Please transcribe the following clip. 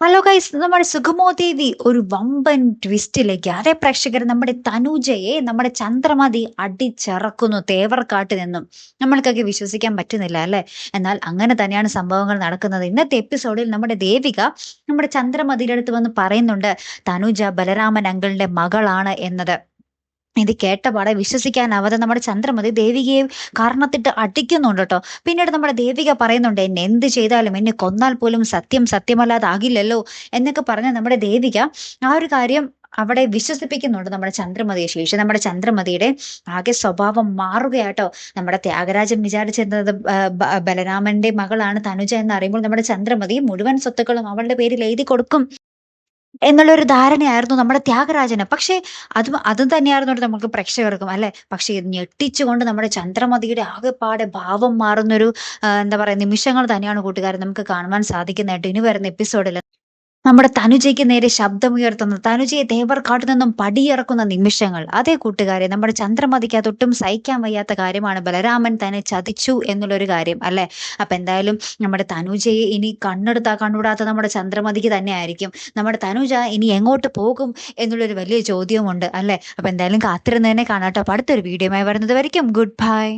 Hello guys നമ്മുടെ സുഗമോ ദേവി ഒരു വമ്പൻ ട്വിസ്റ്റിലേക്ക് അതേ പ്രേക്ഷകർ നമ്മുടെ തനുജയെ നമ്മുടെ ചന്ദ്രമതി അടിച്ചിറക്കുന്നു തേവർക്കാട്ട് നിന്നും. നമ്മൾക്കൊക്കെ വിശ്വസിക്കാൻ പറ്റുന്നില്ല അല്ലെ? എന്നാൽ അങ്ങനെ തന്നെയാണ് സംഭവങ്ങൾ നടക്കുന്നത്. ഇന്നത്തെ എപ്പിസോഡിൽ നമ്മുടെ ദേവിക നമ്മുടെ ചന്ദ്രമതിയുടെ അടുത്ത് വന്ന് പറയുന്നുണ്ട് തനുജ ബലരാമൻ അങ്കിളിന്റെ മകളാണ് എന്നത്. ഇത് കേട്ടപാടെ വിശ്വസിക്കാനാവാതെ നമ്മുടെ ചന്ദ്രമതി ദേവികയെ കാരണത്തിട്ട് അടിക്കുന്നുണ്ട് കേട്ടോ. പിന്നീട് നമ്മുടെ ദേവിക പറയുന്നുണ്ട് എന്നെ എന്ത് ചെയ്താലും എന്നെ കൊന്നാൽ പോലും സത്യം സത്യമല്ലാതാകില്ലല്ലോ എന്നൊക്കെ പറഞ്ഞ നമ്മുടെ ദേവിക ആ ഒരു കാര്യം അവിടെ വിശ്വസിപ്പിക്കുന്നുണ്ട് നമ്മുടെ ചന്ദ്രമതിയെ. ശേഷം നമ്മുടെ ചന്ദ്രമതിയുടെ ആകെ സ്വഭാവം മാറുകയാട്ടോ നമ്മുടെ ത്യാഗരാജൻ വിചാരിച്ചിരുന്നത് ബലരാമന്റെ മകളാണ് തനുജ എന്ന് അറിയുമ്പോൾ നമ്മുടെ ചന്ദ്രമതി മുഴുവൻ സ്വത്തുക്കളും അവളുടെ പേരിൽ എഴുതി കൊടുക്കും. എന്നുള്ളൊരു ധാരണയായിരുന്നു നമ്മുടെ ത്യാഗരാജന്. പക്ഷേ അത് അതും തന്നെയായിരുന്നു നമുക്ക് പ്രേക്ഷകർക്കും അല്ലെ? പക്ഷെ ഞെട്ടിച്ചുകൊണ്ട് നമ്മുടെ ചന്ദ്രമതിയുടെ ആകെപ്പാടെ ഭാവം മാറുന്നൊരു എന്താ പറയാ നിമിഷങ്ങൾ തന്നെയാണ് കൂട്ടുകാരൻ നമുക്ക് കാണുവാൻ സാധിക്കുന്നതായിട്ട് ഇനി വരുന്ന എപ്പിസോഡിൽ നമ്മുടെ തനുജയ്ക്ക് നേരെ ശബ്ദമുയർത്തുന്ന. തനുജയെ തേവർക്കാട്ടു നിന്നും പടിയിറക്കുന്ന നിമിഷങ്ങൾ. അതേ കൂട്ടുകാരെ നമ്മുടെ ചന്ദ്രമതിക്ക് അതൊട്ടും സഹിക്കാൻ വയ്യാത്ത കാര്യമാണ് ബലരാമൻ തന്നെ ചതിച്ചു എന്നുള്ളൊരു കാര്യം അല്ലെ? അപ്പൊ എന്തായാലും നമ്മുടെ തനുജയെ ഇനി കണ്ണെടുത്താ കണ്ണൂടാത്ത നമ്മുടെ ചന്ദ്രമതിക്ക് തന്നെ ആയിരിക്കും. നമ്മുടെ തനുജ ഇനി എങ്ങോട്ട് പോകും എന്നുള്ളൊരു വലിയ ചോദ്യമുണ്ട് അല്ലെ? അപ്പൊ എന്തായാലും കാത്തിരുന്നതിനെ കാണാട്ടോ അടുത്തൊരു വീഡിയോ വരുന്നത് വരയ്ക്കും. Good bye.